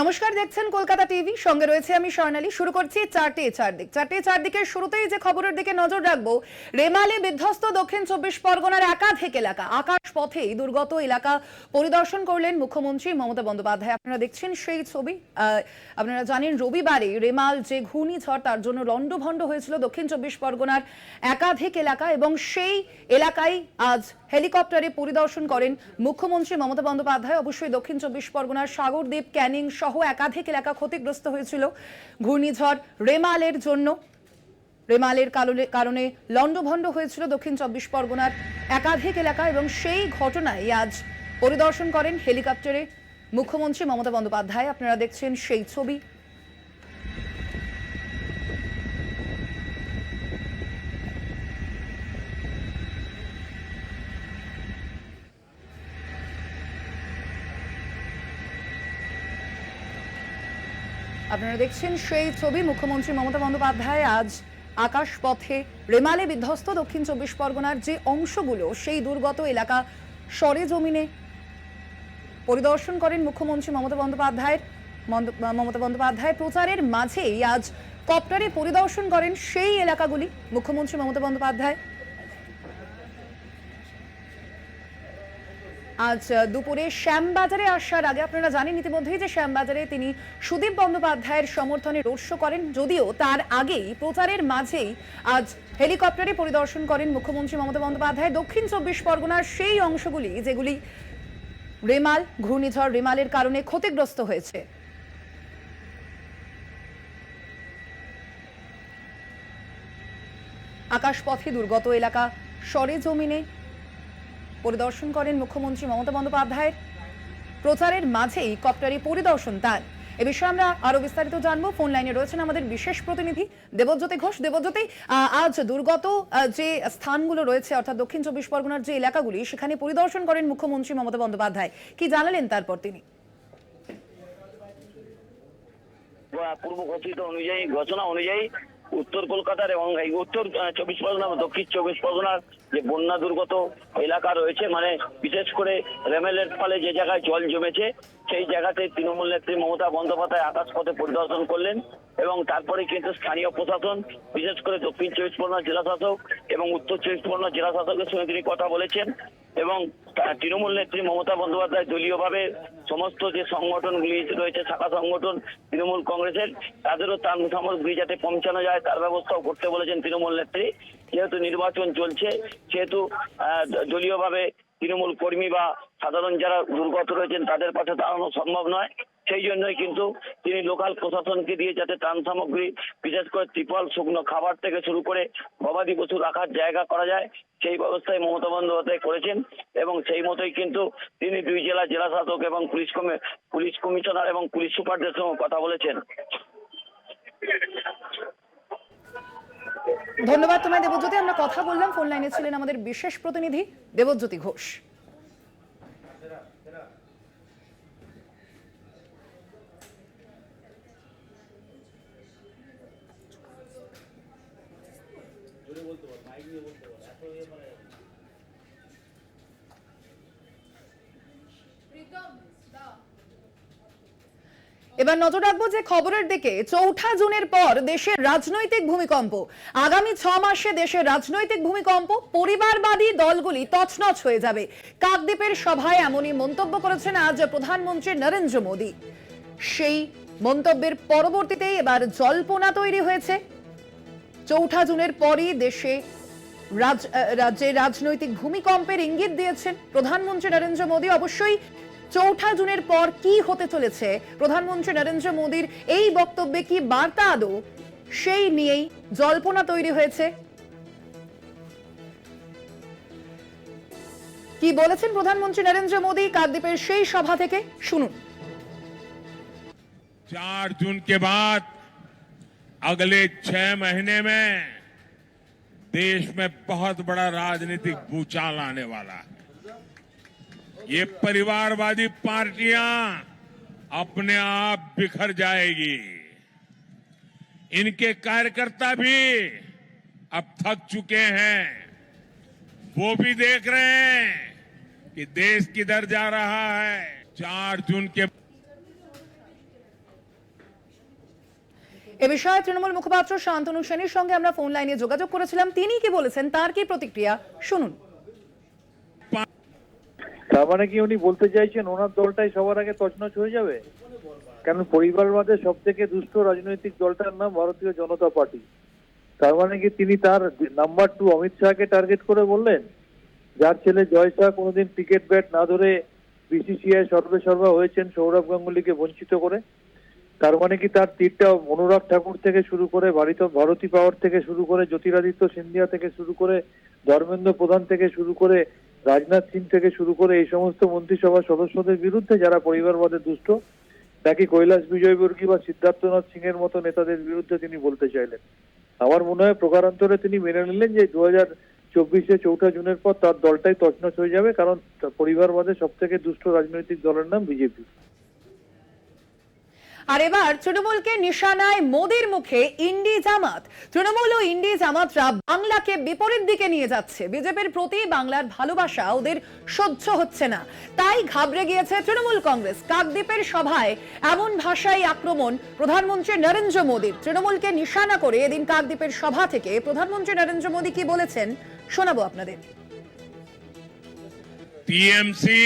নমস্কার, দেখছেন কলকাতা টিভি। সঙ্গে রয়েছে আমি স্বর্ণালী। শুরু করছি চারটে চারদিক। চারটে চারদিকের শুরুতেই যে খবরের দিকে নজর রাখব, রেমালে বিধ্বস্ত দক্ষিণ চব্বিশ পরগনার একাধিক এলাকা। আকাশ পথেই দুর্গত এলাকা পরিদর্শন করলেন মুখ্যমন্ত্রী মমতা বন্দ্যোপাধ্যায়। আপনারা দেখছেন সেই ছবি। আপনারা জানেন রবিবারে রেমাল যে ঘূর্ণিঝড়, তার জন্য লণ্ডভণ্ড হয়েছিল দক্ষিণ চব্বিশ পরগনার একাধিক এলাকা এবং সেই এলাকায় আজ হেলিকপ্টারে পরিদর্শন করেন মুখ্যমন্ত্রী মমতা বন্দ্যোপাধ্যায়। অবশ্যই দক্ষিণ চব্বিশ পরগনার সাগরদ্বীপ, ক্যানিং সহ একাধিক এলাকা ক্ষতিগ্রস্ত হয়েছিল। ঘূর্ণিঝড় রেমালের জন্য, রেমালের কারণে লণ্ডভণ্ড হয়েছিল দক্ষিণ চব্বিশ পরগনার একাধিক এলাকা এবং সেই ঘটনায় আজ পরিদর্শন করেন হেলিকপ্টারে মুখ্যমন্ত্রী মমতা বন্দ্যোপাধ্যায়। আপনারা দেখছেন সেই ছবি। আপনারা দেখছেন সেই ছবি। মুখ্যমন্ত্রী মমতা বন্দ্যোপাধ্যায় আজ আকাশ পথে রেমালে বিধ্বস্ত দক্ষিণ চব্বিশ পরগনার যে অংশগুলো, সেই দুর্গত এলাকা সরেজমিনে পরিদর্শন করেন মুখ্যমন্ত্রী মমতা বন্দ্যোপাধ্যায়ের। মমতা বন্দ্যোপাধ্যায় প্রচারের মাঝেই আজ কপ্টারে পরিদর্শন করেন সেই এলাকাগুলি, মুখ্যমন্ত্রী মমতা বন্দ্যোপাধ্যায়। আজ দুপুরে শ্যামবাজারে আসার আগে আপনারা জানেন ইতিমধ্যেই যে শ্যামবাজারে তিনি সুদীপ বন্দ্যোপাধ্যায়ের সমর্থনে রোড শো করেন, যদিও তার আগেই প্রচারের মাঝেই আজ হেলিকপ্টারে পরিদর্শন করেন মুখ্যমন্ত্রী মমতা বন্দ্যোপাধ্যায়। দক্ষিণ চব্বিশ পরগনার সেই অংশগুলি যেগুলি রেমাল, ঘূর্ণিঝড় রেমালের কারণে ক্ষতিগ্রস্ত হয়েছে। আকাশপথে দুর্গত এলাকা, সরেজমিনে পরিদর্শন করেন মুখ্যমন্ত্রী মমতা বন্দ্যোপাধ্যায়ের। প্রচারের মাঝেই কপ্টারি পরিদর্শন তার। এ বিষয়ে আমরা আরও বিস্তারিত জানব। ফোন লাইনে রয়েছেন আমাদের বিশেষ প্রতিনিধি দেবজ্যোতি ঘোষ। দেবজ্যোতি আজ দুর্গত যে স্থানগুলো রয়েছে, অর্থাৎ দক্ষিণ চব্বিশ পরগনার যে এলাকাগুলি, সেখানে পরিদর্শন করেন মুখ্যমন্ত্রী মমতা বন্দ্যোপাধ্যায়। কি জানালেন তারপর তিনি? পূর্ব ঘোষিত অনুযায়ী, ঘোষণা অনুযায়ী উত্তর কলকাতার এবং এই উত্তর চব্বিশ পরগনা দক্ষিণ চব্বিশ পরগনার যে বন্যা দুর্গত এলাকা রয়েছে মানে বিশেষ করে রেমেলের ফলে যে জায়গায় জল জমেছে, সেই জায়গাতে তৃণমূল নেত্রী মমতা বন্দ্যোপাধ্যায় আকাশপথে পরিদর্শন করলেন এবং তারপরে কিন্তু স্থানীয় প্রশাসন, বিশেষ করে দক্ষিণ চব্বিশ পরগনা জেলা শাসক এবং উত্তর চব্বিশ পরগনা জেলা শাসকের সঙ্গে তিনি কথা বলেছেন। এবং তৃণমূল নেত্রী মমতা বন্দ্যোপাধ্যায় দলীয়ভাবে সমস্ত যে সংগঠনগুলি রয়েছে, শাখা সংগঠন, তৃণমূল কংগ্রেসের, তাদেরও তার সামগ্রী যাতে পৌঁছানো যায়, তার ব্যবস্থাও করতে বলেছেন তৃণমূল নেত্রী। যেহেতু নির্বাচন চলছে, সেহেতু দলীয়ভাবে তৃণমূল কর্মী বা সাধারণ যারা দুর্গত রয়েছেন, তাদের পাশে দাঁড়ানো সম্ভব নয়। সেই জন্যই কিন্তু তিনি লোকাল প্রশাসনকে দিয়ে যাতে ত্রাণ সামগ্রী, বিশেষ করে ত্রিপল শুকনো খাবার থেকে শুরু করে গবাদি পশু রাখার জায়গা করা যায়, সেই ব্যবস্থায় মমতা বন্দ্যোপাধ্যায় করেছেন এবং সেই মতোই কিন্তু তিনি দুই জেলা জেলা শাসক এবং পুলিশ কমি, পুলিশ কমিশনার এবং পুলিশ সুপারদের সঙ্গে কথা বলেছেন। ধন্যবাদ তোমায়, দেবজ্যোতি। আমরা কথা বললাম, ফোন লাইনে ছিলেন আমাদের বিশেষ প্রতিনিধি দেবজ্যোতি ঘোষ। এবার নজর রাখব যে খবরের দিকে, চৌঠা জুনের পর দেশের রাজনৈতিক ভূমিকম্প। আগামী ছ মাসে দেশের রাজনৈতিক ভূমিকম্প, পরিবারবাদী দলগুলি তছনছ হয়ে যাবে। কাকদ্বীপের সভায় এমনই মন্তব্য করেছেন আজ প্রধানমন্ত্রী নরেন্দ্র মোদী। সেই মন্তব্যের পরবর্তীতে এবার জল্পনা তৈরি হয়েছে। চৌঠা জুনের পরই দেশে রাজ্যে রাজনৈতিক ভূমিকম্পের ইঙ্গিত দিয়েছেন প্রধানমন্ত্রী নরেন্দ্র মোদী। অবশ্যই চৌঠা জুনের পর কি হতে চলেছে প্রধানমন্ত্রী নরেন্দ্র মোদীর এই বক্তব্যে কি বার্তা আদৌ সেই নিয়েই জল্পনা তৈরি হয়েছে কি বলেছেন প্রধানমন্ত্রী নরেন্দ্র মোদী কাকদ্বীপের সেই সভা থেকে শুনুন चार जून के बाद अगले छह महीने में देश में बहुत बड़ा राजनीतिक भूचाल आने वाला है ये परिवारवादी पार्टियां अपने आप बिखर जाएगी इनके कार्यकर्ता भी अब थक चुके हैं वो भी देख रहे हैं कि देश किधर जा रहा है चार जून के এ বিষয়ে তৃণমূল মুখপাত্র শান্তনু সেনের সঙ্গে আমরা ফোন লাইনে যোগাযোগ করেছিলাম তিনি কি বলেছেন তার কি প্রতিক্রিয়া শুনুন তার মানে কি উনি বলতে চাইছেন ওনার দলটাই সবার আগে তছনছ হয়ে যাবে? কারণ পরিবারবাদে সব থেকে দুষ্ট রাজনৈতিক দলটার নাম ভারতীয় জনতা পার্টি। তার মানে কি তিনি তার নাম্বার টু অমিত শাহকে টার্গেট করে বললেন, যার ছেলে জয় শাহ কোনোদিন ক্রিকেট ব্যাট না ধরে বিসিসিআই সর্বে সর্বা হয়েছেন সৌরভ গাঙ্গুলিকে বঞ্চিত করে। তার মানে কি তার তীরটা অনুরাগ ঠাকুর থেকে শুরু করে ভারত ভারতী পাওয়ার থেকে শুরু করে জ্যোতিরাদিত্য সিন্ধিয়া থেকে শুরু করে ধর্মেন্দ্র প্রধান থেকে শুরু করে রাজনাথ সিং থেকে শুরু করে এই সমস্ত মন্ত্রিসভার সদস্যদের বিরুদ্ধে যারা পরিবারবাদে দুষ্ট, নাকি কৈলাস বিজয়বর্গী বা সিদ্ধার্থনাথ সিং এর মতো নেতাদের বিরুদ্ধে তিনি বলতে চাইলেন? আমার মনে হয় প্রকারান্তরে তিনি মেনে নিলেন যে দু হাজার চব্বিশে চৌঠা জুনের পর তার দলটাই তছনছ হয়ে যাবে, কারণ পরিবারবাদে সব থেকে দুষ্ট রাজনৈতিক দলের নাম বিজেপি। আর এবার তৃণমূলকে নিশানায় মোদির মুখে ইন্ডি জামাত তৃণমূল ও ইন্ডি জামাতরা বাংলাকে বিপরীত দিকে নিয়ে যাচ্ছে বিজেপির প্রতি বাংলার ভালোবাসা ওদের সহ্য হচ্ছে না তাই ঘাবড়ে গিয়েছে তৃণমূল কংগ্রেস কাকদ্বীপের সভায় এমন ভাষায় আক্রমণ প্রধানমন্ত্রী নরেন্দ্র মোদীর তৃণমূলকে নিশানা করে এদিন কাকদ্বীপের সভা থেকে প্রধানমন্ত্রী নরেন্দ্র মোদী কি বলেছেন শোনাবো আপনাদের टीएमसी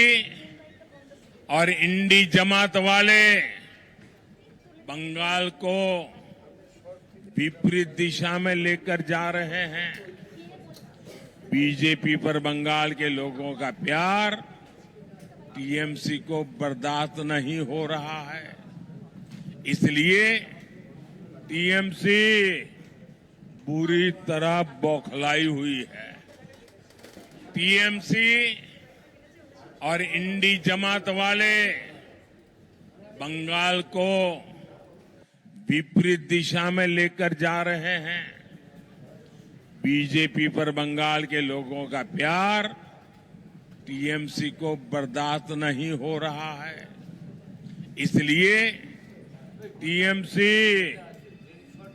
और इंडी जमात वाले बंगाल को विपरीत दिशा में लेकर जा रहे हैं। बीजेपी पर बंगाल के लोगों का प्यार टीएमसी को बर्दाश्त नहीं हो रहा है। इसलिए टीएमसी बुरी तरह बौखलाई हुई है। टीएमसी और इंडी जमात वाले बंगाल को विपरीत दिशा में लेकर जा रहे हैं। बीजेपी पर बंगाल के लोगों का प्यार टीएमसी को बर्दाश्त नहीं हो रहा है। इसलिए टीएमसी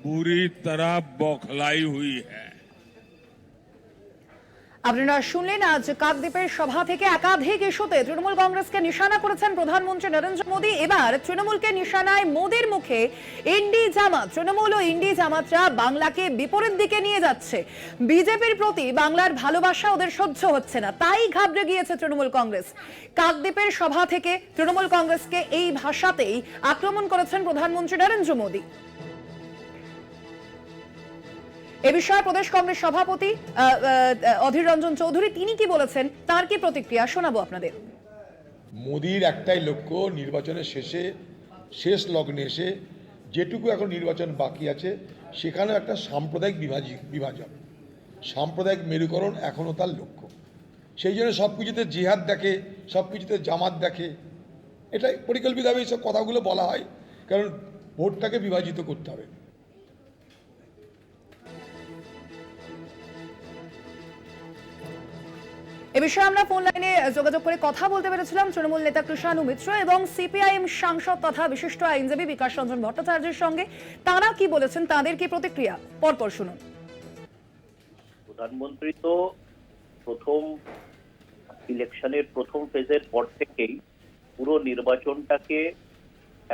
पूरी तरह बौखलाई हुई है। আপনারা শুনলেন, আজ কাকদ্বীপের সভা থেকে একাধিক ইস্যুতে তৃণমূল কংগ্রেসকে নিশানা করেছেন প্রধানমন্ত্রী নরেন্দ্র মোদী। এবার তৃণমূলকে নিশানায় মোদীর মুখে ইন্ডি জামাত, তৃণমূল ও ইন্ডি জামাতরা বাংলাকে বিপরীত দিকে নিয়ে যাচ্ছে। বিজেপির প্রতি বাংলার ভালোবাসা ওদের সহ্য হচ্ছে না, তাই ঘাবড়ে গিয়েছে তৃণমূল কংগ্রেস। কাকদ্বীপের সভা থেকে তৃণমূল কংগ্রেসকে এই ভাষাতেই আক্রমণ করেছেন প্রধানমন্ত্রী নরেন্দ্র মোদী। এ বিষয়ে প্রদেশ কংগ্রেস সভাপতি অধীর রঞ্জন চৌধুরী, তিনি কি বলেছেন? তার কি প্রতিক্রিয়া? শোনাবো আপনাদের। মোদির একটাই লক্ষ্য, নির্বাচনের শেষে, শেষ লগ্নে এসে যেটুকু এখন নির্বাচন বাকি আছে, সেখানেও একটা সাম্প্রদায়িক বিভাজি, বিভাজন। সাম্প্রদায়িক মেরুকরণ এখনও তার লক্ষ্য। সেই জন্য সব কিছুতে জিহাদ দেখে, সব কিছুতে জামাত দেখে এটা পরিকল্পিতভাবে এইসব কথাগুলো বলা হয়, কারণ ভোটটাকে বিভাজিত করতে হবে। এ বিষয়ে আমরা ফোন লাইনে যোগাযোগ করে কথা বলতে পেরেছিলাম তৃণমূল নেতা মিত্র এবং সিপিআইএম সাংসদ তথা বিশিষ্ট আইনজীবী বিকাশ রঞ্জন ভট্টাচার্যের সঙ্গে। তারা কি বলেছেন, তাদের কি প্রতিক্রিয়া? পরপর শুনুন। প্রধানমন্ত্রী তো প্রথম ইলেকশনের প্রথম ফেজের পর থেকেই পুরো নির্বাচনটাকে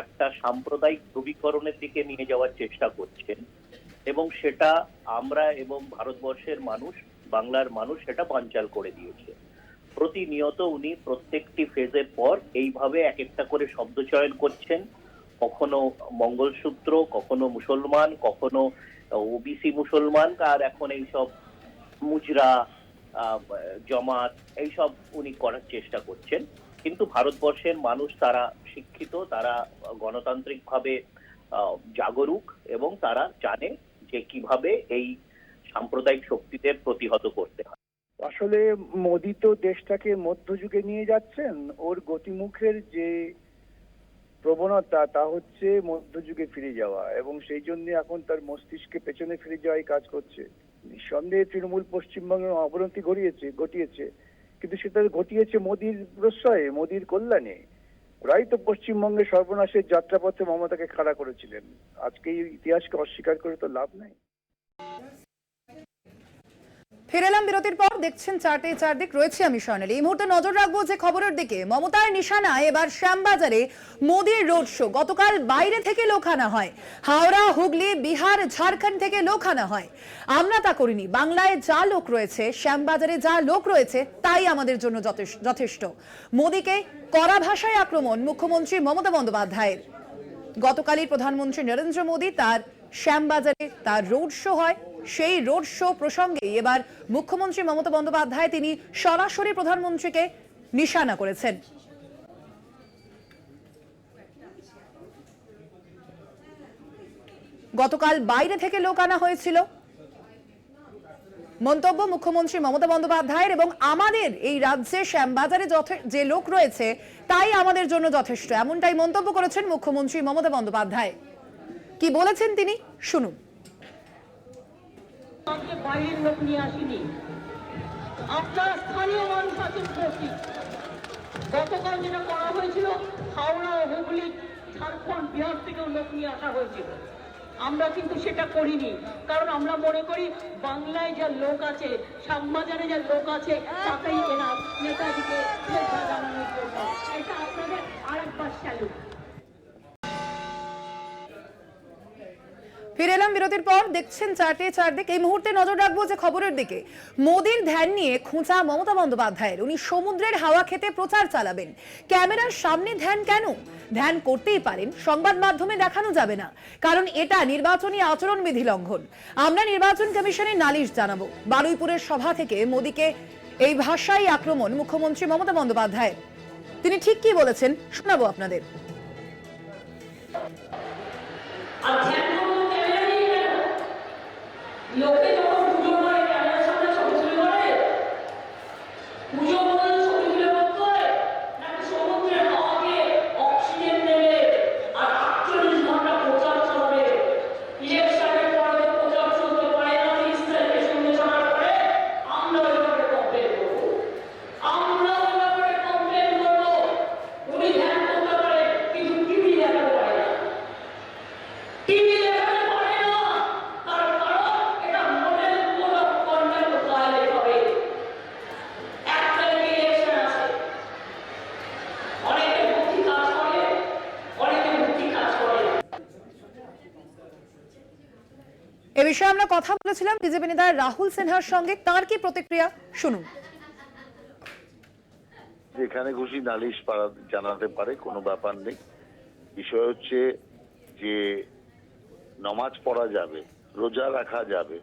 একটা সাম্প্রদায়িক ধ্রুবীকরণের দিকে নিয়ে যাওয়ার চেষ্টা করছেন এবং সেটা আমরা এবং ভারতবর্ষের মানুষ বাংলার মানুষ সেটা বানচাল করে দিয়েছে। প্রতিনিয়ত উনি প্রত্যেকটি ফেজের পর এইভাবে এক একটা করে শব্দ চয়ন করছেন। কখনো মঙ্গলসূত্র, কখনো মুসলমান, কখনো ওবিসি মুসলমান, আর এখন এইসব মুজরা জমাত, এইসব উনি করার চেষ্টা করছেন। কিন্তু ভারতবর্ষের মানুষ তারা শিক্ষিত, তারা গণতান্ত্রিকভাবে জাগরুক এবং তারা জানে যে কীভাবে এই সাম্প্রদায়িক শক্তিদের প্রতিহত করতে হয়। আসলে মোদি তো দেশটাকে মধ্যযুগে নিয়ে যাচ্ছেন। ওর গতিমুখের যে প্রবণতা, তা হচ্ছে মধ্যযুগে ফিরে যাওয়া এবং সেই জন্য এখন তার মস্তিষ্কে পেছনে ফিরে যাওয়াই কাজ করছে। নিঃসন্দেহে তৃণমূল পশ্চিমবঙ্গের অবনতি ঘটিয়েছে ঘটিয়েছে, কিন্তু সেটা ঘটিয়েছে মোদির প্রশ্রয়ে, মোদির কল্যাণে। ওরাই তো পশ্চিমবঙ্গের সর্বনাশের যাত্রাপথে মমতাকে খাড়া করেছিলেন। আজকে এই ইতিহাসকে অস্বীকার করে তো লাভ নাই। ফিরেলাম বিরতির পর, দেখছেন চারটে চারদিক রয়েছে আমি স্বর্ণালী। এই মুহূর্তে নজর রাখব যে খবরের দিকে, মমতার নিশানায় এবার শ্যামবাজারে মোদীর রোড শো। গতকাল বাইরে থেকে লোক আনা হয়। হাওড়া, হুগলি, বিহার, ঝাড়খণ্ড থেকে লোক আনা হয়। আমরা তা করিনি। বাংলায় যা লোক রয়েছে, শ্যামবাজারে যা লোক রয়েছে, তাই আমাদের জন্য যথেষ্ট। মোদীকে কড়া ভাষায় আক্রমণ মুখ্যমন্ত্রী মমতা বন্দ্যোপাধ্যায়ের। গতকালই প্রধানমন্ত্রী নরেন্দ্র মোদী তার শ্যামবাজারে তার রোড শো হয়। সেই রোড শো প্রসঙ্গে এবার মুখ্যমন্ত্রী মমতা বন্দ্যোপাধ্যায় তিনি সরাসরি প্রধানমন্ত্রীকে নিশানা করেছেন। গতকাল বাইরে থেকে লোক আনা হয়েছিল। মন্তব্য মুখ্যমন্ত্রী মমতা বন্দ্যোপাধ্যায়ের এবং আমাদের এই রাজ্যে শ্যামবাজারে যে লোক রয়েছে, তাই আমাদের জন্য যথেষ্ট। এমনটাই মন্তব্য করেছেন মুখ্যমন্ত্রী মমতা বন্দ্যোপাধ্যায়। কি বলেছেন তিনি? শুনুন। আজকে বাইরের লোক নিয়ে আসিনি। আপনারা স্থানীয় মানুষ আছেন উপস্থিত গতকাল যেটা করা হয়েছিল, হাওড়া ও হুগলি, ঝাড়খণ্ড, বিহার থেকেও লোক নিয়ে আসা হয়েছিল। আমরা কিন্তু সেটা করিনি, কারণ আমরা মনে করি বাংলায় যা লোক আছে শ্যামবাজারে যা লোক আছে, তাতেই এরা নেতাজিকে জানানোর জন্য। এটা আপনাদের আরেকবার স্যালুট ফিরে এলাম বিরতির পর, দেখছেন চারটে চারদিক। এই মুহূর্তে নজর রাখব যে খবরের দিকে। মোদির ধ্যান নিয়ে খোঁচা মমতা বন্দ্যোপাধ্যায়ের। উনি সমুদ্রের হাওয়া খেতে প্রচার চালাবেন। ক্যামেরার সামনে ধ্যান কেন? ধ্যান করতেই পারেন। সংবাদ মাধ্যমে দেখানো যাবে না। কারণ এটা নির্বাচনী আচরণবিধি লঙ্ঘন। আমরা নির্বাচন কমিশনে নালিশ জানাব। বারুইপুরের সভা থেকে মোদীকে এই ভাষাই আক্রমণ মুখ্যমন্ত্রী মমতা বন্দ্যোপাধ্যায় তিনি ঠিক কি বলেছেন? শোনাবো আপনাদের আর ধ্যান করব ক্যামেরা নিয়ে কেন লোকে যখন পুজো করে ক্যামেরার সামনে ছবি তুলে করে পুজো করে ছবি তুলে করতে হয় নাকি সমুদ্রের হাওয়াকে অক্সিজেন দেবে আর আটচল্লিশ ঘণ্টা প্রচার চলবে ইলেকশনের পরে প্রচার চলতে পারে না তিরিশ তারিখে সন্ধ্যে ছটার পরে আমরা ওই ব্যাপারে কমপ্লেন করব আমরা ওই ব্যাপারে কমপ্লেন করব উনি ধ্যান করতে পারে কিন্তু টিভি দেখাতে পারে না টিভি দেখাতে পারে না তার কারণ এটা model code of conduct violate হবে এক তারিখে ইলেকশন আছে অনেকে বুদ্ধি কাজ করে অনেকে বুদ্ধি কাজ করে না এ বিষয়ে কথা বিজেপি নেতা রাহুল সিনহার সঙ্গে। তার কি প্রতিক্রিয়া? শুনুন। যেখানে খুশি নালিশ পাড়া- জানাতে পারে, কোনো ব্যাপার নেই। বিষয় হচ্ছে যে নমাজ পড়া যাবে, রোজা রাখা যাবে,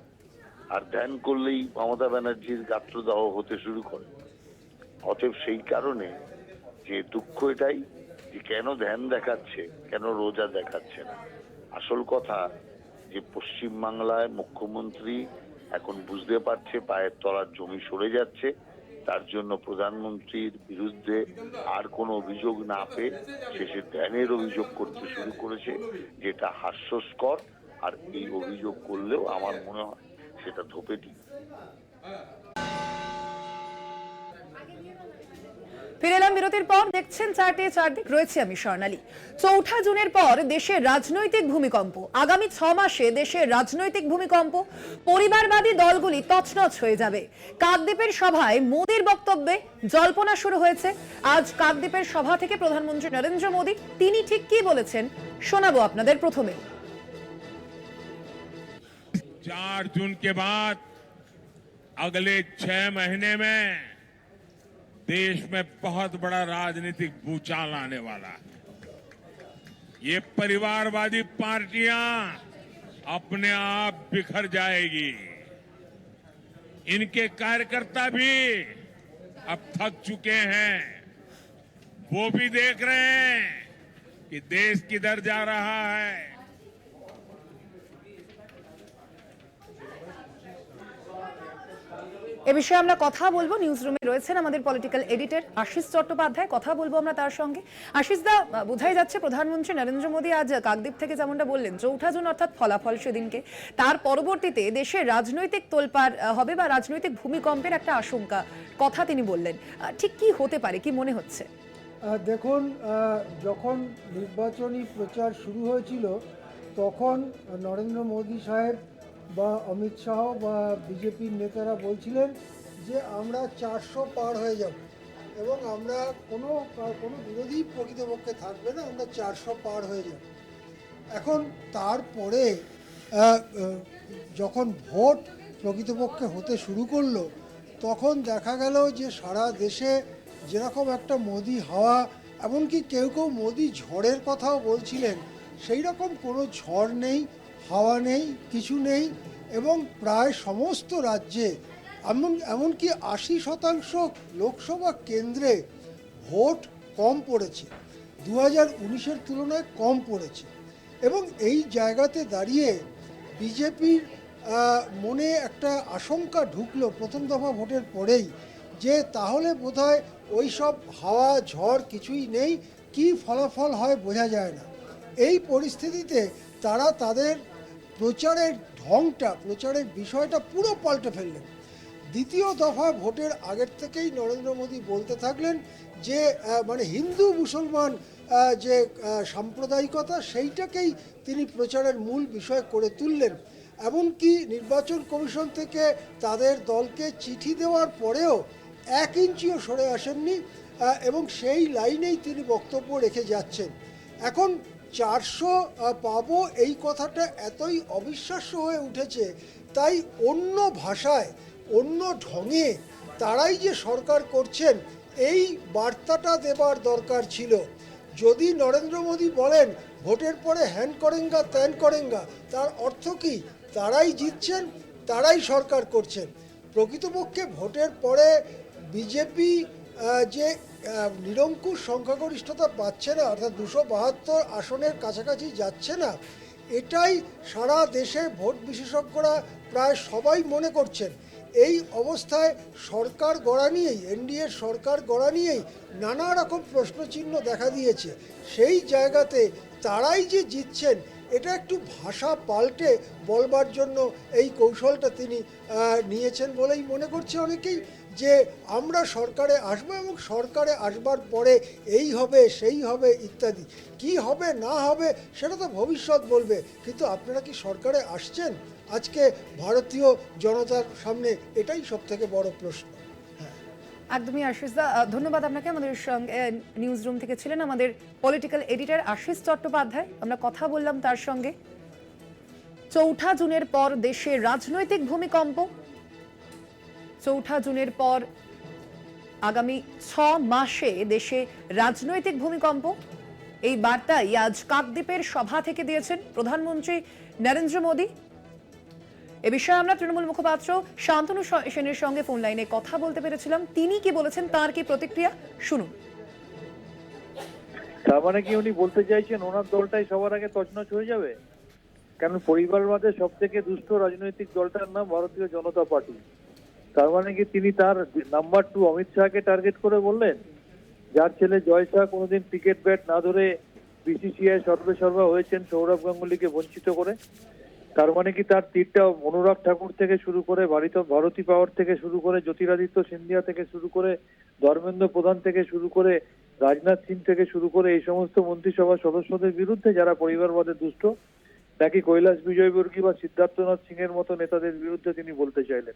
আর ধ্যান করলেই মমতা ব্যানার্জির গাত্রদাহ হতে শুরু করে। অতএব সেই কারণে যে দুঃখ এটাই যে কেন ধ্যান দেখাচ্ছে, কেন রোজা দেখাচ্ছে না। আসল কথা যে পশ্চিম বাংলায় মুখ্যমন্ত্রী এখন বুঝতে পারছে পায়ের তলার জমি সরে যাচ্ছে, তার জন্য প্রধানমন্ত্রীর বিরুদ্ধে আর কোনো অভিযোগ না পেয়ে শেষে ধ্যানের অভিযোগ করতে শুরু করেছে, যেটা হাস্যস্কর, আর এই অভিযোগ করলেও আমার মনে হয় সেটা ধোপেটি। বিরতির পর দেখছেন চারটে চারদিক রয়েছে আমি স্বর্ণালী চৌঠা জুনের পর দেশের রাজনৈতিক ভূমিকম্প আগামী ছ মাসে দেশের রাজনৈতিক ভূমিকম্প পরিবারবাদী দলগুলি তছনছ হয়ে যাবে কাকদ্বীপের সভায় মোদীর বক্তব্যে জল্পনা শুরু হয়েছে আজ কাকদ্বীপের সভা থেকে প্রধানমন্ত্রী নরেন্দ্র মোদী তিনি ঠিক কি বলেছেন শোনাবো আপনাদের প্রথমে चार जून के बाद अगले छह महीने में देश में बहुत बड़ा राजनीतिक भूचाल आने वाला है। ये परिवारवादी पार्टियाँ अपने आप बिखर जाएगी। इनके कार्यकर्ता भी अब थक चुके हैं। वो भी देख रहे हैं कि देश किधर जा रहा है। এ বিষয়ে আমরা কথা বলব নিউজ রুমে রয়েছেন আমাদের পলিটিক্যাল এডিটর আশিস চট্টোপাধ্যায়। কথা বলব আমরা তার সঙ্গে। আশিস দা বোঝাই যাচ্ছে প্রধানমন্ত্রী নরেন্দ্র মোদী আজ কাকদ্বীপ থেকে যেমনটা বললেন চৌঠা জুন অর্থাৎ ফলাফল সেদিনকে। তার পরবর্তীতে দেশের রাজনৈতিক তোলপাড় আহ, হবে বা রাজনৈতিক ভূমিকম্পের একটা আশঙ্কা কথা তিনি বললেন। ঠিক কি হতে পারে কি মনে হচ্ছে? দেখুন যখন নির্বাচনী প্রচার শুরু হয়েছিল তখন নরেন্দ্র মোদী সাহেব বা অমিত শাহ বা বিজেপির নেতারা বলছিলেন যে আমরা চারশো পার হয়ে যাব এবং আমরা কোনো কোনো বিরোধী প্রকৃতপক্ষে থাকবে না, আমরা চারশো পার হয়ে যাব। এখন তারপরে যখন ভোট প্রকৃতপক্ষে হতে শুরু করল, তখন দেখা গেল যে সারা দেশে যেরকম একটা মোদি হাওয়া, এমনকি কেউ কেউ মোদি ঝড়ের কথাও বলছিলেন সেই রকম কোনো ঝড় নেই। হাওয়া নেই, কিছু নেই, এবং প্রায় সমস্ত রাজ্যে, এমন, এমনকি আশি শতাংশ লোকসভা কেন্দ্রে ভোট কম পড়েছে। দু হাজার উনিশের তুলনায় কম পড়েছে। এবং এই জায়গাতে দাঁড়িয়ে বিজেপির মনে একটা আশঙ্কা ঢুকলো প্রথম দফা ভোটের পরেই, যে তাহলে বোধহয় ওই সব হাওয়া, ঝড় কিছুই নেই, কি ফলাফল হয় বোঝা যায় না। এই পরিস্থিতিতে তারা তাদের প্রচারের ঢংটা, প্রচারের বিষয়টা পুরো পাল্টে ফেললেন। দ্বিতীয় দফা ভোটের আগের থেকেই নরেন্দ্র মোদী বলতে থাকলেন যে মানে হিন্দু মুসলমান যে সাম্প্রদায়িকতা, সেইটাকেই তিনি প্রচারের মূল বিষয় করে তুললেন। এমনকি নির্বাচন কমিশন থেকে তাদের দলকে চিঠি দেওয়ার পরেও এক ইঞ্চিও সরে আসেননি এবং সেই লাইনেই তিনি বক্তব্য রেখে যাচ্ছেন। এখন চারশো পাবো। এই কথাটা এতই অবিশ্বাস্য হয়ে উঠেছে। তাই অন্য ভাষায়, অন্য ঢঙে তারাই যে সরকার করছেন, এই বার্তাটা দেবার দরকার ছিল। যদি নরেন্দ্র মোদী বলেন, ভোটের পরে হ্যান করেঙ্গা, ত্যান করেঙ্গা তার অর্থ কি? তারাই জিতছেন, তারাই সরকার করছেন। প্রকৃতপক্ষে ভোটের পরে বিজেপি যে নিরঙ্কুশ সংখ্যাগরিষ্ঠতা পাচ্ছে না, অর্থাৎ দুশো বাহাত্তর আসনের কাছাকাছি যাচ্ছে না। এটাই সারা দেশে ভোট বিশেষজ্ঞরা প্রায় সবাই মনে করছেন। এই অবস্থায় সরকার গড়া নিয়েই এনডিএর সরকার গড়া নিয়েই নানা রকম প্রশ্নচিহ্ন দেখা দিয়েছে। সেই জায়গাতে তারাই যে জিতছেন, এটা একটু ভাষা পাল্টে বলবার জন্য এই কৌশলটা তিনি নিয়েছেন বলেই মনে করছে অনেকেই। যে আমরা সরকারে আসব এবং সরকারে আসবার পরে এই হবে, সেই হবে ইত্যাদি। কি হবে, না হবে, সেটা তো ভবিষ্যৎ বলবে। কিন্তু আপনারা কি সরকারে আসছেন? আজকে ভারতীয় জনতার সামনে এটাই সব থেকে বড় প্রশ্ন। একদমই আশিস দা ধন্যবাদ আপনাকে। আমাদের সঙ্গে নিউজ রুম থেকে ছিলেন আমাদের পলিটিক্যাল এডিটর আশিস চট্টোপাধ্যায়। আমরা কথা বললাম তার সঙ্গে। চৌঠা জুনের পর দেশে রাজনৈতিক ভূমিকম্প। চৌঠা জুনের পর আগামী ছ মাসে দেশে রাজনৈতিক ভূমিকম্প। এই বার্তাই আজ কাকদ্বীপের সভা থেকে দিয়েছেন প্রধানমন্ত্রী নরেন্দ্র মোদী। এ বিষয়ে আমরা তৃণমূল মুখপাত্র শান্তনু সেনের সঙ্গে ফোন লাইনে কথা বলতে পেরেছিলাম। তিনি কি বলেছেন, তার কি প্রতিক্রিয়া? শুনুন। তার মানে কি উনি বলতে চাইছেন, ওনার দলটাই সবার আগে তছনছ হয়ে যাবে? কারণ পরিবারবাদে সব থেকে দুষ্ট রাজনৈতিক দলটার নাম ভারতীয় জনতা পার্টি। তার মানে কি তিনি তার নাম্বার টু অমিত শাহকে টার্গেট করে বললেন? যার ছেলে জয় শাহ কোনোদিন ক্রিকেট ব্যাট না ধরে বিসিসিআই সর্বে সর্বা হয়েছেন সৌরভ গাঙ্গুলিকে বঞ্চিত করে। তার মানে কি তার তীরটা অনুরাগ ঠাকুর থেকে শুরু করে ভারত ভারতী পাওয়ার থেকে শুরু করে জ্যোতিরাদিত্য সিন্ধিয়া থেকে শুরু করে ধর্মেন্দ্র প্রধান থেকে শুরু করে রাজনাথ সিং থেকে শুরু করে এই সমস্ত মন্ত্রিসভার সদস্যদের বিরুদ্ধে যারা পরিবারবাদে দুষ্ট, নাকি কৈলাস বিজয়বর্গী বা সিদ্ধার্থনাথ সিং এর মতো নেতাদের বিরুদ্ধে তিনি বলতে চাইলেন?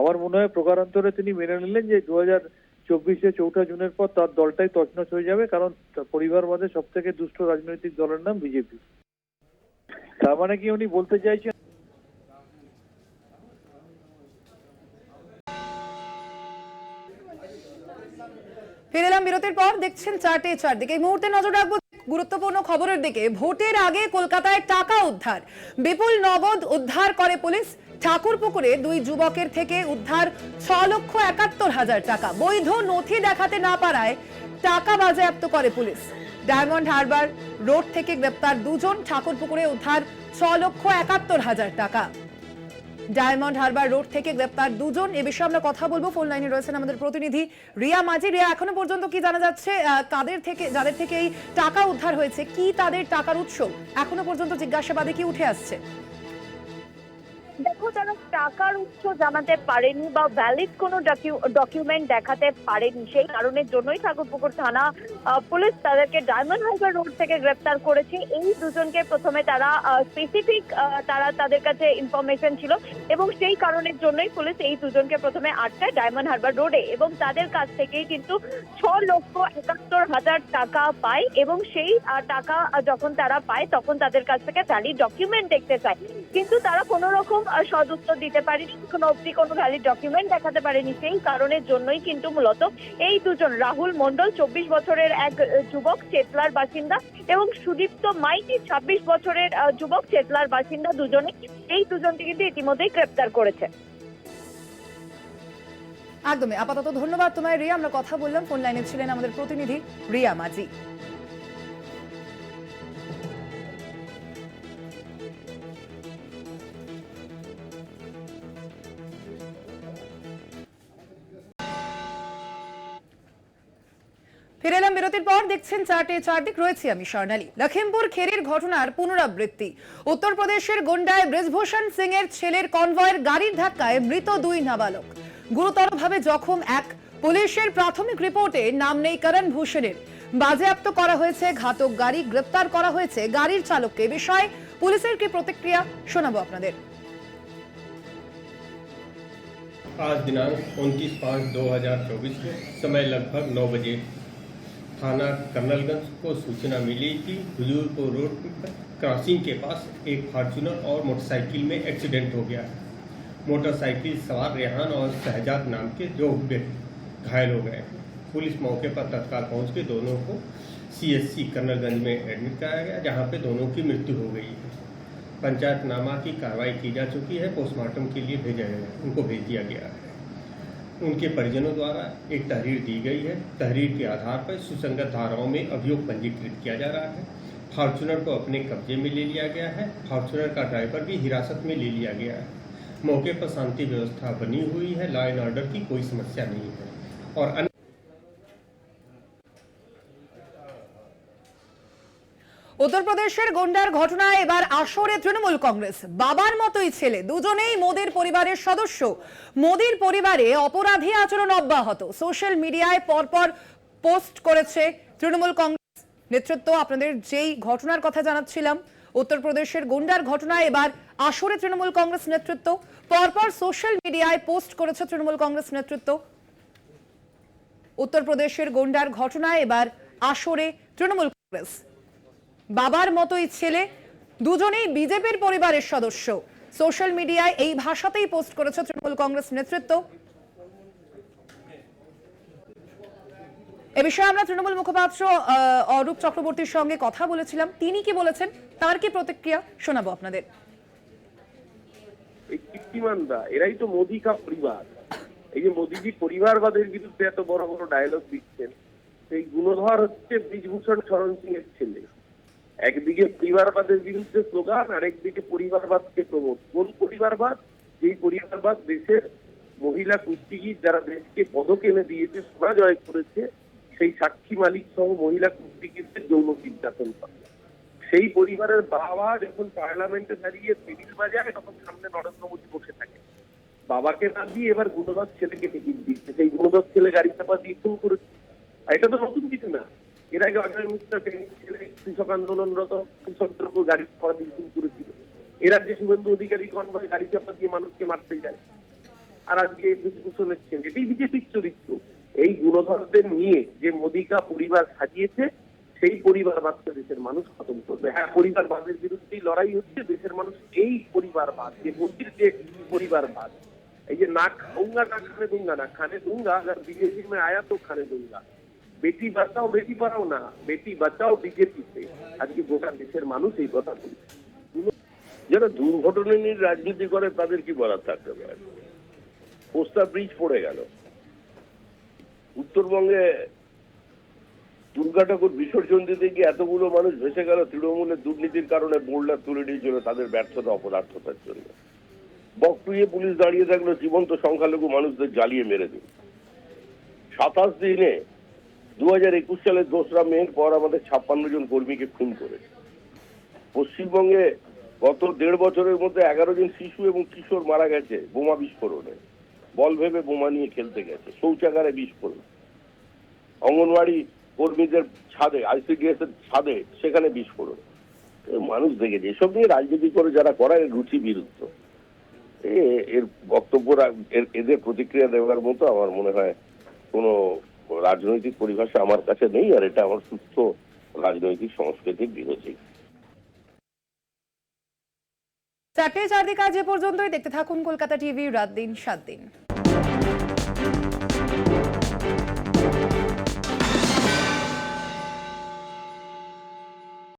আমার মনে হয় প্রকারান্তরে তিনি মেনে নিলেন যে দু হাজার চব্বিশে চৌঠা জুনের পর তার দলটাই তছনছ হয়ে যাবে, কারণ পরিবারবাদে সব থেকে দুষ্ট রাজনৈতিক দলের নাম বিজেপি। তার মানে কি উনি বলতে চাইছেন? বিরতির পর, দেখছেন চারটে চারদিকে। এই মুহূর্তে নজর রাখব গুরুত্বপূর্ণ খবরের দিকে। ভোটের আগে কলকাতায় টাকা উদ্ধার। বিপুল নগদ উদ্ধার করে পুলিশ। ঠাকুরপুকুরে দুই যুবকের থেকে উদ্ধার ছ লক্ষ একাত্তর হাজার টাকা। বৈধ নথি দেখাতে না পারায় টাকা বাজেয়াপ্ত করে পুলিশ। ডায়মন্ড হারবার রোড থেকে গ্রেপ্তার দুজন ঠাকুরপুকুরে উদ্ধার ছ লক্ষ একাত্তর হাজার টাকা। ডায়মন্ড হারবার রোড থেকে গ্রেপ্তার দুজন। এ বিষয়ে আমরা কথা বলব। ফোন লাইনে রয়েছেন আমাদের প্রতিনিধি রিয়া মাঝি। রিয়া, এখনও পর্যন্ত কি জানা যাচ্ছে কাদের থেকে, যাদের থেকে এই টাকা উদ্ধার হয়েছে? কি তাদের টাকার উৎস? এখনও পর্যন্ত জিজ্ঞাসাবাদে কি উঠে আসছে? দেখো তারা টাকার উৎস জানাতে পারেনি বা ভ্যালিড কোনো ডকুমেন্ট দেখাতে পারেনি। সেই কারণের জন্যই ঠাকুরপুকুর থানা পুলিশ তাদেরকে ডায়মন্ড হারবার রোড থেকে গ্রেপ্তার করেছে। এই দুজনকে প্রথমে তারা স্পেসিফিক তারা তাদের কাছে ইনফরমেশন ছিল এবং সেই কারণের জন্যই পুলিশ এই দুজনকে প্রথমে আটকায় ডায়মন্ড হারবার রোডে এবং তাদের কাছ থেকেই কিন্তু ছ লক্ষ একাত্তর হাজার টাকা পায় এবং সেই টাকা যখন তারা পায় তখন তাদের কাছ থেকে ভ্যালিড ডকুমেন্ট দেখতে চায়। কিন্তু তারা কোনো রকম সদুত্তর দিতে পারেনি। কোনো অবধি কোনো ভ্যালিড ডকুমেন্ট দেখাতে পারেনি সেই কারণের জন্যই কিন্তু মূলত এই দুজন, রাহুল মন্ডল চব্বিশ বছরের এক যুবক, চেতলার বাসিন্দা এবং সুদীপ্ত মাইতি, ছাব্বিশ বছরের যুবক, চেতলার বাসিন্দা দুজনে এই দুজনকে কিন্তু ইতিমধ্যেই গ্রেপ্তার করেছে। একদমই। আপাতত ধন্যবাদ তোমায়। রিয়া, আমরা কথা বললাম। ফোন লাইনে ছিলেন আমাদের প্রতিনিধি রিয়া মাঝি। ফিরে এলাম বিরতির পর দেখছেন চারটে চারদিক রয়েছে আমি স্বর্ণালী লখিমপুর খেরির ঘটনার পুনরাবৃত্তি উত্তরপ্রদেশের গোন্ডায় ব্রিজভূষণ সিং এর ছেলের কনভয়ের গাড়ির ধাক্কায় মৃত দুই নাবালক গুরুতরভাবে জখম এক পুলিশের প্রাথমিক রিপোর্টে নাম নেই করণ ভূষণের বাজেয়াপ্ত করা হয়েছে ঘাতক গাড়ি গ্রেপ্তার করা হয়েছে গাড়ির চালককে এ বিষয়ে পুলিশের কি প্রতিক্রিয়া শোনাবো আপনাদের आज दिनांक उनतीस पाँच दो हजार चौबीस को समय लगभग नौ बजे थाना कर्नलगंज को सूचना मिली कि हजूरपुर रोड क्रॉसिंग के पास एक फॉर्चूनर और मोटरसाइकिल में एक्सीडेंट हो गया। मोटरसाइकिल सवार रेहान और शहजाद नाम के दो घायल हो गए। पुलिस मौके पर तत्काल पहुँच के दोनों को सीएससी कर्नलगंज में एडमिट कराया गया, जहाँ पे दोनों की मृत्यु हो गई। है पंचायतनामा की कार्रवाई की जा चुकी है, पोस्टमार्टम के लिए भेजा गया, उनको भेज दिया गया। है उनके परिजनों द्वारा एक तहरीर दी गई है। तहरीर के आधार पर सुसंगत धाराओं में अभियोग पंजीकृत किया जा रहा है। फॉर्चुनर को अपने कब्जे में ले लिया गया है। फॉर्चुनर का ड्राइवर भी हिरासत में ले लिया गया है। मौके पर शांति व्यवस्था बनी हुई है। लॉ एंड ऑर्डर की कोई समस्या नहीं है। और अन्य উত্তরপ্রদেশের গোন্ডার ঘটনায় এবার আসরে তৃণমূল কংগ্রেস। বাবার মতোই ছেলে, দুজনেই মোদির পরিবারের সদস্য। মোদির পরিবারে অপরাধী আচরণ অব্যাহত। সোশ্যাল মিডিয়ায় পরপর পোস্ট করেছে তৃণমূল কংগ্রেস। নেতৃত্ব আপনাদের যেই ঘটনার কথা জানাচ্ছিলাম, উত্তরপ্রদেশের গোন্ডার ঘটনায় এবার আসরে তৃণমূল কংগ্রেস নেতৃত্ব। পরপর সোশ্যাল মিডিয়ায় পোস্ট করেছে তৃণমূল কংগ্রেস নেতৃত্ব। উত্তরপ্রদেশের গোন্ডার ঘটনায় এবার আসরে তৃণমূল কংগ্রেস। বাবার মতোই ছেলে, দুজনেই বিজেপির পরিবারের সদস্য। সোশ্যাল মিডিয়ায় এই ভাষাতেই পোস্ট করেছে তৃণমূল কংগ্রেস নেতৃত্ব। এ বিষয়ে আমরা তৃণমূল মুখপাত্র অরূপ চক্রবর্তীর সঙ্গে কথা বলেছিলাম। তিনি কি বলেছেন? তার কি প্রতিক্রিয়া? শোনাবো আপনাদের। এরাই তো কা পরিবার। এই যে মোদিজি পরিবারবাদের বিরুদ্ধে এত বড় বড় ডায়লগ দিচ্ছেন, সেই গুণধর হচ্ছে ব্রিজভূষণ শরণ সিং এর ছেলে। একদিকে পরিবারবাদের বিরুদ্ধে স্লোগান, আর একদিকে পরিবারবাদকে প্রমোট কোন পরিবারবাদ? যেই পরিবারবাদ দেশের মহিলা কুস্তিগির যারা দেশকে পদক এনে দিয়েছে, সোনা জয় করেছে, সেই সাক্ষী মালিক সহ মহিলা কুস্তিগিরদের যৌন নির্যাতন করে। সেই পরিবারের বাবা যখন পার্লামেন্টে দাঁড়িয়ে বিল বাজায়, তখন সামনে নরেন্দ্র মোদী বসে থাকে। বাবাকে না দিয়ে এবার গুণদর ছেলেকে টিকিট দিচ্ছে সেই গুণদর ছেলে গাড়ি চাপা দিয়ে খুন করেছে। এটা তো নতুন কিছু না। এর আগে অজয় মিত্র কৃষক আন্দোলনরত কৃষকদের উপর গাড়ি করেছিল। শুভেন্দু অধিকারী কনভয় গাড়ি চাপা দিয়ে মানুষকে মারতে যায়। আর আজকে এটি বিজেপির চরিত্র। এই গুণধরদের নিয়ে যে মোদিকা পরিবার সাজিয়েছে, সেই পরিবারবাদকে দেশের মানুষ খতম করবে। হ্যাঁ পরিবার বাদের বিরুদ্ধেই লড়াই হচ্ছে, দেশের মানুষ এই পরিবার বাদ যে মোদির যে পরিবার বাদ এই যে না খাউঙ্গা না খানে দুঙ্গা না খানে দুঙ্গা, আর বিজেপি মেয়ে আয়া তো খানে দুঙ্গা। বেটি বাঁচাও, বেটি পড়াও না। বেটি বাঁচাও বিজেপিতে আজকে গোটা দেশের মানুষ এই কথা বলছে। যারা দুর্ঘটনা নিয়ে রাজনীতি করে, তাদের কি বলার থাকতে পারে? পোস্তা ব্রিজ পড়ে গেল। উত্তরবঙ্গে দুর্গা ঠাকুর বিসর্জন দিতে গিয়ে এতগুলো মানুষ ভেসে গেল তৃণমূলের দুর্নীতির কারণে বোর্ডার তুলে নিয়েছিল তাদের ব্যর্থতা, অপদার্থতার জন্য। বকটুয়ে পুলিশ দাঁড়িয়ে থাকল, জীবন্ত সংখ্যালঘু মানুষদের জ্বালিয়ে মেরে দিল। সাতাশ দিনে দু হাজার একুশ সালের দোসরা মের পর আমাদের ছাপ্পান্ন জন কর্মীকে খুন করেছে। পশ্চিমবঙ্গে গত দেড় বছরের মধ্যে এগারো জন শিশু এবং কিশোর মারা গেছে বোমা বিস্ফোরণে। বল ভেবে বোমা নিয়ে খেলতে গেছে, শৌচাগারে বিস্ফোরণ। অঙ্গনওয়াড়ি কর্মীদের ছাদে আইসিডিএস এর ছাদে সেখানে বিস্ফোরণ। মানুষ দেখেছে এসব নিয়ে রাজনীতি করে যারা করায় রুচি বিরুদ্ধ। এর বক্তব্য এর- এদের প্রতিক্রিয়া দেওয়ার মতো আমার মনে হয় কোনো রাজনৈতিক পরিভাষা আমার কাছে নেই, আর এটা আমার সুস্থ রাজনৈতিক সংস্কৃতির বিরোধী। চারটে চারদিক আজ এ পর্যন্তই। দেখতে থাকুন কলকাতা টিভি, রাত দিন, সাত দিন।